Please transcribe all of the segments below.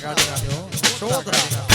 કાઢી નાખ્યો. છોતરા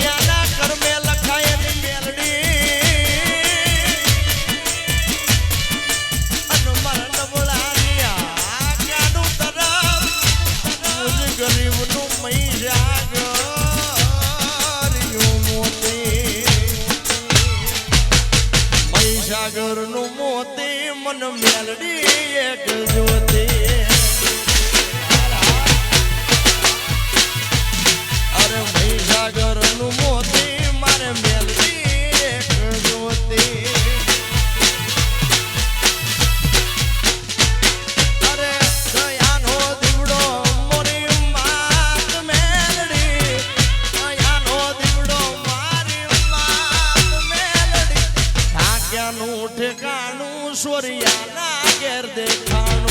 yeah. ઢાક્યાનું ઠેકાણું સોરિયાના ઘેર દેખાણું.